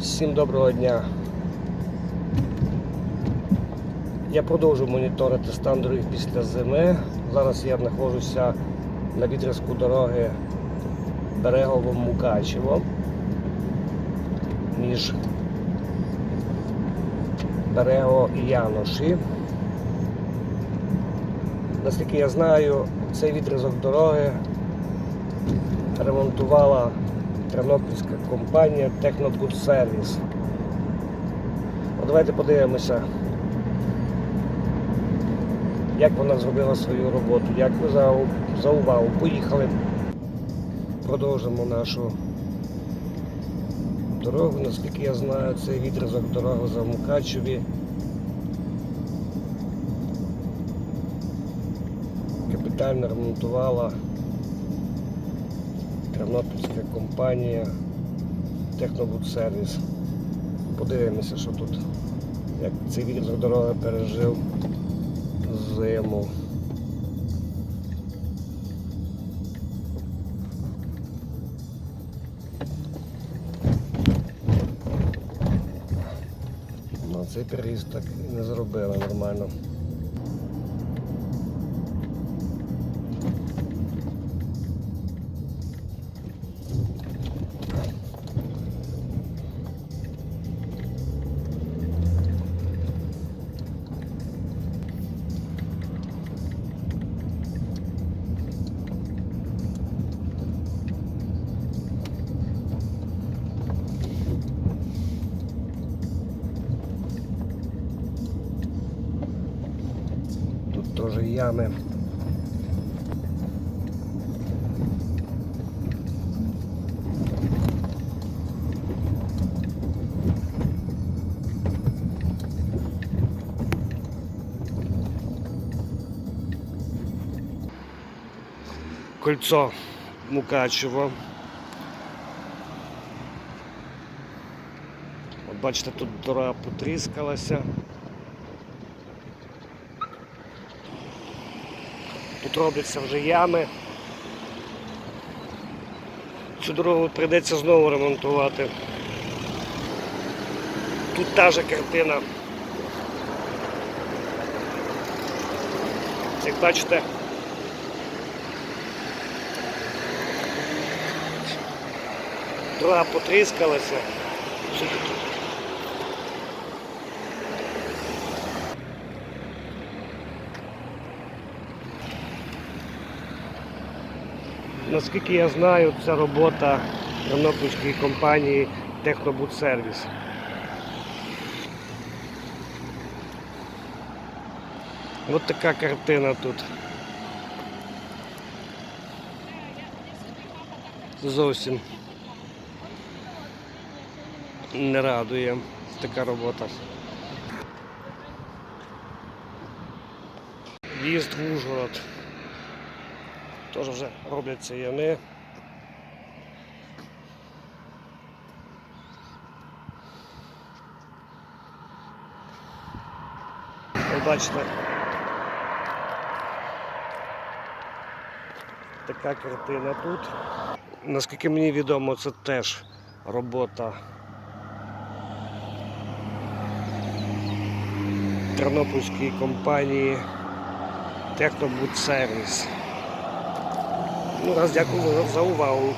Всім доброго дня. Я продовжую моніторити стан доріг після зими. Зараз я знаходжуся на відрізку дороги Берегово-Мукачево між Берего і Яноші. Наскільки я знаю, цей відрізок дороги ремонтувала тернопільська компанія Service. От давайте подивимося, як вона зробила свою роботу. Дякую за, за увагу. Поїхали. Продовжимо нашу дорогу. Наскільки я знаю, цей відрізок дороги за Мукачеві. Капітально ремонтувала Тернопільська компанія Технобуд Сервіс. Подивимося, що тут, як цей відрізок дороги пережив зиму. Ну, цей переїзд так і не зробили нормально. Теж ями. Кольцо Мукачево. От бачите, тут дорога потріскалася. Тут робляться вже ями. Цю дорогу прийдеться знову ремонтувати. Тут та же картина. Як бачите, дорога потріскалася. Наскільки я знаю, це робота тернопільської компанії Технобудсервіс. Ось така картина тут. Зовсім не радує така робота. В'їзд в Ужгород. Теж вже робляться ями. Ви бачите. Така картина тут. Наскільки мені відомо, це теж робота Тернопільської компанії Технобудсервіс. Ну, раз дякую за- за увагу.